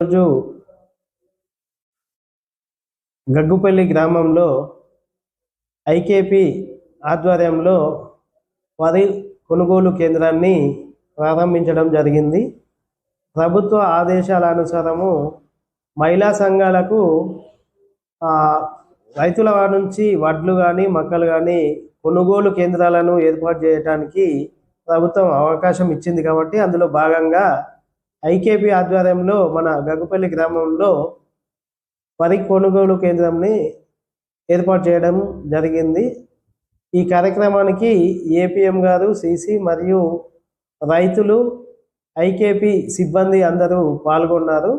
రోజు గగ్గుపల్లి గ్రామంలో ఐకేపీ ఆధ్వర్యంలో వరి కొనుగోలు కేంద్రాన్ని ప్రారంభించడం జరిగింది. ప్రభుత్వ ఆదేశాల అనుసారము మహిళా సంఘాలకు రైతుల వారి నుంచి వడ్లు కానీ మక్కలు కానీ కొనుగోలు కేంద్రాలను ఏర్పాటు చేయడానికి ప్రభుత్వం అవకాశం ఇచ్చింది కాబట్టి అందులో భాగంగా ఐకేపీ ఆధ్వర్యంలో మన గగ్గుపల్లి గ్రామంలో వరి కొనుగోలు కేంద్రంని ఏర్పాటు చేయడం జరిగింది. ఈ కార్యక్రమానికి ఏపీఎం గారు సిసి మరియు రైతులు ఐకేపీ సిబ్బంది అందరూ పాల్గొన్నారు.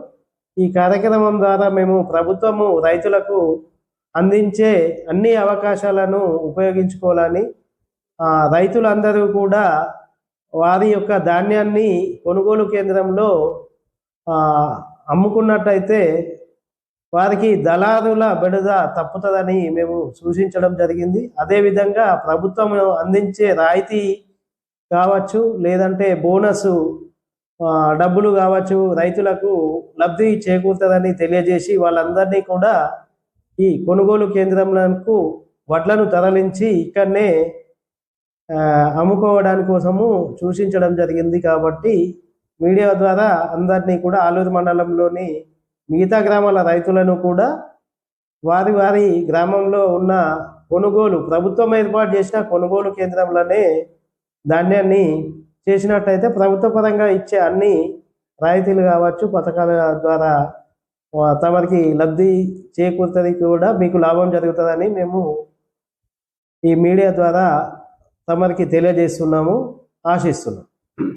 ఈ కార్యక్రమం ద్వారా మేము ప్రభుత్వము రైతులకు అందించే అన్ని అవకాశాలను ఉపయోగించుకోవాలని రైతులందరూ కూడా వారి యొక్క ధాన్యాన్ని కొనుగోలు కేంద్రంలో అమ్ముకున్నట్టయితే వారికి దళారుల బెడద తప్పుతుందని మేము సూచించడం జరిగింది. అదేవిధంగా ప్రభుత్వం అందించే రాయితీ కావచ్చు లేదంటే బోనస్ డబ్బులు కావచ్చు రైతులకు లబ్ధి చేకూరుతుందని తెలియజేసి వాళ్ళందరినీ కూడా ఈ కొనుగోలు కేంద్రంలకు వడ్లను తరలించి ఇక్కడనే అమ్ముకోవడానికి కోసము సూచించడం జరిగింది కాబట్టి మీడియా ద్వారా అందరినీ కూడా ఆలూరు మండలంలోని మిగతా గ్రామాల రైతులను కూడా వారి వారి గ్రామంలో ఉన్న కొనుగోలు ప్రభుత్వం ఏర్పాటు చేసిన కొనుగోలు కేంద్రంలోనే ధాన్యాన్ని చేసినట్టయితే ప్రభుత్వ పరంగా ఇచ్చే అన్ని రాయితీలు కావచ్చు పథకాల ద్వారా తమరికి లబ్ధి చేకూరుతుంది కూడా మీకు లాభం జరుగుతుందని మేము ఈ మీడియా ద్వారా తమరికి తెలియజేస్తున్నాము ఆశిస్తున్నాం